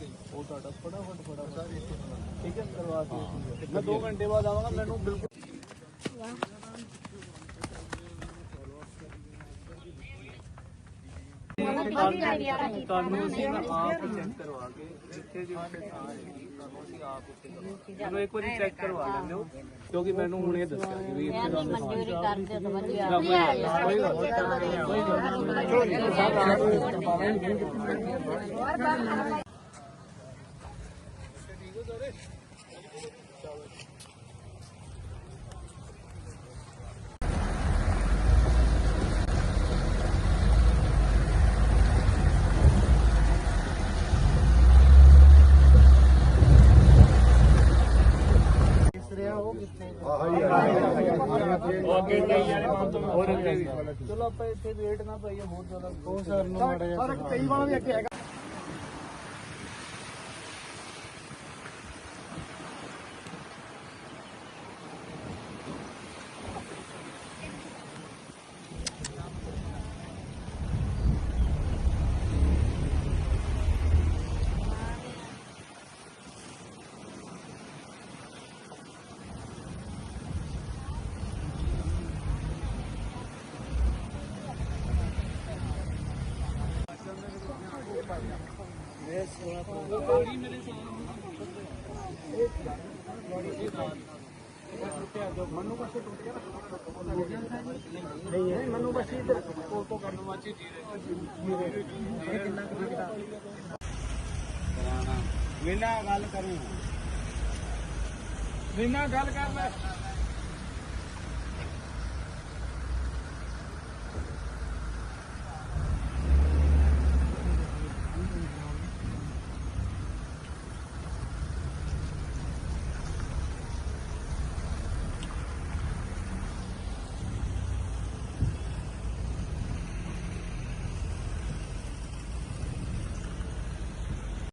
ਉਹ ਤੁਹਾਡਾ ਫਟਾਫਟ ਫਟਾਫਟ ਠੀਕ ਹੈ? ਕਰਵਾ ਕੇ ਮੈਂ 2 ਘੰਟੇ ਬਾਅਦ ਆਵਾਂਗਾ ਮੈਨੂੰ ਬਿਲਕੁਲ ਤੁਹਾਨੂੰ ਅਸੀਂ ਆਪ ਚੈੱਕ ਕਰਵਾ ਕੇ ਜਿੱਥੇ ਜਿੱਥੇ ਥਾਂ ਹੈਗੀ ਤੁਹਾਨੂੰ ਅਸੀਂ ਆਪ ਉੱਥੇ ਕਰਵਾ ਮੈਨੂੰ ਇੱਕ ਵਾਰੀ ਚੈੱਕ ਕਰਵਾ ਲੈਂਦੇ ਹੋ ਕਿਉਂਕਿ ਮੈਨੂੰ ਹੁਣ ਇਹ ਦੱਸਿਆ ਕਿ ਵੀ ਇੱਥੇ ਤੁਹਾਨੂੰ ਮਨਜ਼ੂਰੀ ਕਰ ਦਿਓ ਤਾਂ ਵਧੀਆ। ਕੋਈ ਗੱਲ ਨਹੀਂ, ਕੋਈ ਗੱਲ ਨਹੀਂ, ਕੋਈ ਗੱਲ ਨਹੀਂ। ਹੋਰ ਅੱਗੇ ਵੀ ਚਲੋ ਆਪਾਂ ਇੱਥੇ ਵੇਟ ਨਾ ਪਾਈਏ ਹੋਰ ਜ਼ਿਆਦਾ ਉਹ ਸਰ ਨੂੰ ਮਾੜਾ ਜਿਹਾ ਕਈ ਵਾਲਾ ਵੀ ਅੱਗੇ ਹੈਗਾ। ਬਿਨਾ ਗੱਲ ਕਰੂ। ਬਿਨਾ ਗੱਲ ਕਰ ਲੈ।